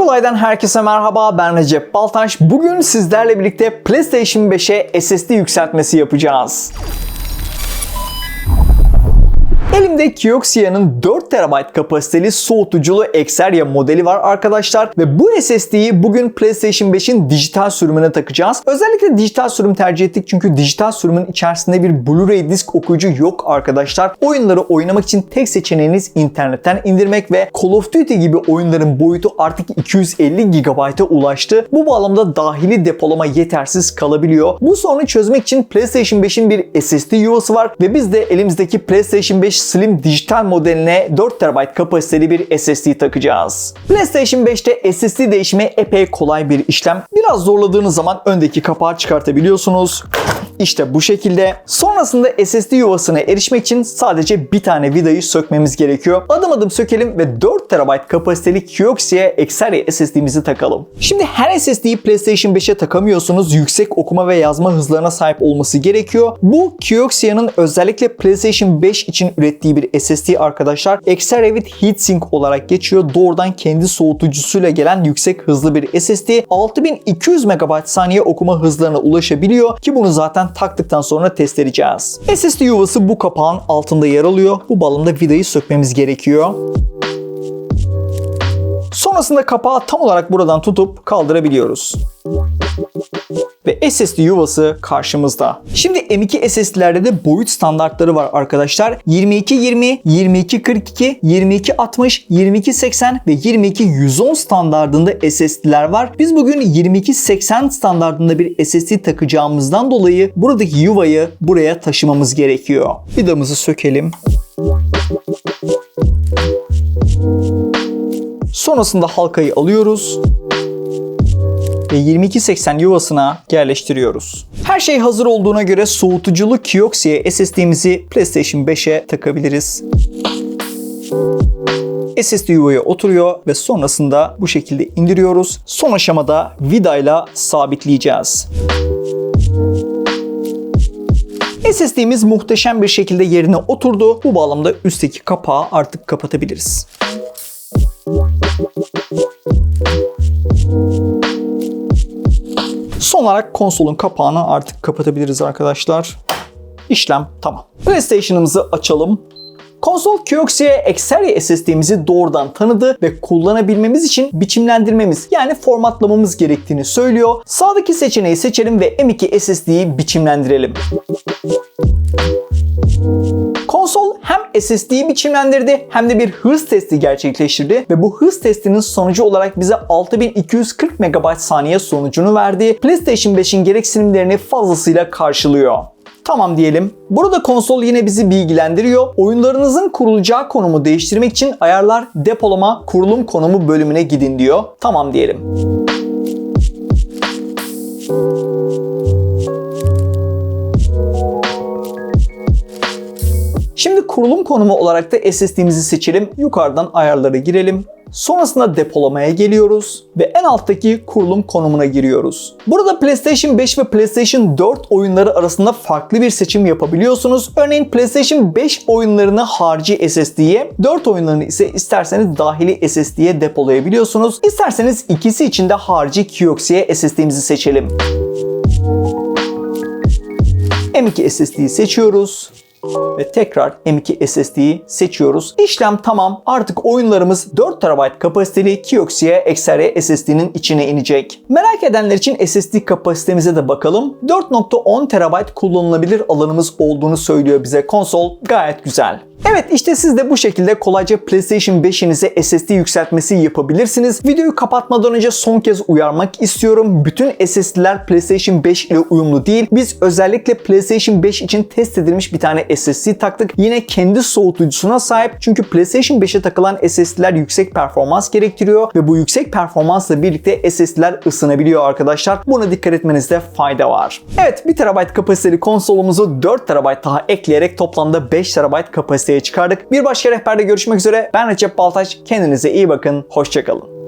Tekolay'dan herkese merhaba ben Recep Baltaş. Bugün sizlerle birlikte PlayStation 5'e SSD yükseltmesi yapacağız. Elimde Kioxia'nın 4 TB kapasiteli soğutuculu Exeria modeli var arkadaşlar ve bu SSD'yi bugün PlayStation 5'in dijital sürümüne takacağız. Özellikle dijital sürüm tercih ettik çünkü dijital sürümün içerisinde bir Blu-ray disk okuyucu yok arkadaşlar. Oyunları oynamak için tek seçeneğiniz internetten indirmek ve Call of Duty gibi oyunların boyutu artık 250 GB'a ulaştı. Bu bağlamda dahili depolama yetersiz kalabiliyor. Bu sorunu çözmek için PlayStation 5'in bir SSD yuvası var ve biz de elimizdeki PlayStation 5 Slim dijital modeline 4 TB kapasiteli bir SSD takacağız. PlayStation 5'te SSD değişimi epey kolay bir işlem. Biraz zorladığınız zaman öndeki kapağı çıkartabiliyorsunuz. İşte bu şekilde. Sonrasında SSD yuvasına erişmek için sadece bir tane vidayı sökmemiz gerekiyor. Adım adım sökelim ve 4 TB kapasiteli Kioxia Exeria SSD'mizi takalım. Şimdi her SSD'yi PlayStation 5'e takamıyorsunuz. Yüksek okuma ve yazma hızlarına sahip olması gerekiyor. Bu Kioxia'nın özellikle PlayStation 5 için ürettiği bir SSD arkadaşlar. Exeria with Heatsink olarak geçiyor. Doğrudan kendi soğutucusuyla gelen yüksek hızlı bir SSD. 6200 MB saniye okuma hızlarına ulaşabiliyor ki bunu zaten taktıktan sonra test edeceğiz. SSD yuvası bu kapağın altında yer alıyor. Bu bağlamda vidayı sökmemiz gerekiyor. Sonrasında kapağı tam olarak buradan tutup kaldırabiliyoruz. Ve SSD yuvası karşımızda. Şimdi M2 SSD'lerde de boyut standartları var arkadaşlar. 2220, 2242, 2260, 2280 ve 2210 standartında SSD'ler var. Biz bugün 2280 standartında bir SSD takacağımızdan dolayı buradaki yuvayı buraya taşımamız gerekiyor. Vidamızı sökelim. Sonrasında halkayı alıyoruz ve 2280 yuvasına yerleştiriyoruz. Her şey hazır olduğuna göre soğutuculu Kioxia SSD'mizi PlayStation 5'e takabiliriz. SSD yuvaya oturuyor ve sonrasında bu şekilde indiriyoruz. Son aşamada vidayla sabitleyeceğiz. SSD'miz muhteşem bir şekilde yerine oturdu. Bu bağlamda üstteki kapağı artık kapatabiliriz. Son olarak konsolun kapağını artık kapatabiliriz arkadaşlar. İşlem tamam. PlayStation'ımızı açalım. Konsol Kioxia Exeria SSD'mizi doğrudan tanıdı ve kullanabilmemiz için biçimlendirmemiz yani formatlamamız gerektiğini söylüyor. Sağdaki seçeneği seçelim ve M2 SSD'yi biçimlendirelim. SSD'yi biçimlendirdi hem de bir hız testi gerçekleştirdi ve bu hız testinin sonucu olarak bize 6240 MB saniye sonucunu verdi. PlayStation 5'in gereksinimlerini fazlasıyla karşılıyor. Tamam diyelim. Burada konsol yine bizi bilgilendiriyor. Oyunlarınızın kurulacağı konumu değiştirmek için ayarlar, depolama, kurulum konumu bölümüne gidin diyor. Tamam diyelim. Şimdi kurulum konumu olarak da SSD'mizi seçelim. Yukarıdan ayarlara girelim. Sonrasında depolamaya geliyoruz ve en alttaki kurulum konumuna giriyoruz. Burada PlayStation 5 ve PlayStation 4 oyunları arasında farklı bir seçim yapabiliyorsunuz. Örneğin PlayStation 5 oyunlarını harici SSD'ye, 4 oyunlarını ise isterseniz dahili SSD'ye depolayabiliyorsunuz. İsterseniz ikisi için de harici Kioxia SSD'mizi seçelim. M2 SSD'yi seçiyoruz ve tekrar M2 SSD'yi seçiyoruz. İşlem tamam. Artık oyunlarımız 4 TB kapasiteli Kioxia Exeria SSD'nin içine inecek. Merak edenler için SSD kapasitemize de bakalım. 4.10 TB kullanılabilir alanımız olduğunu söylüyor bize konsol. Gayet güzel. Evet işte siz de bu şekilde kolayca PlayStation 5'inize SSD yükseltmesi yapabilirsiniz. Videoyu kapatmadan önce son kez uyarmak istiyorum. Bütün SSD'ler PlayStation 5 ile uyumlu değil. Biz özellikle PlayStation 5 için test edilmiş bir tane SSD taktık. Yine kendi soğutucusuna sahip. Çünkü PlayStation 5'e takılan SSD'ler yüksek performans gerektiriyor ve bu yüksek performansla birlikte SSD'ler ısınabiliyor arkadaşlar. Buna dikkat etmenizde fayda var. Evet 1 TB kapasiteli konsolumuzu 4 TB daha ekleyerek toplamda 5 TB kapasite çıkardık. Bir başka rehberde görüşmek üzere. Ben Recep Baltaş. Kendinize iyi bakın. Hoşçakalın.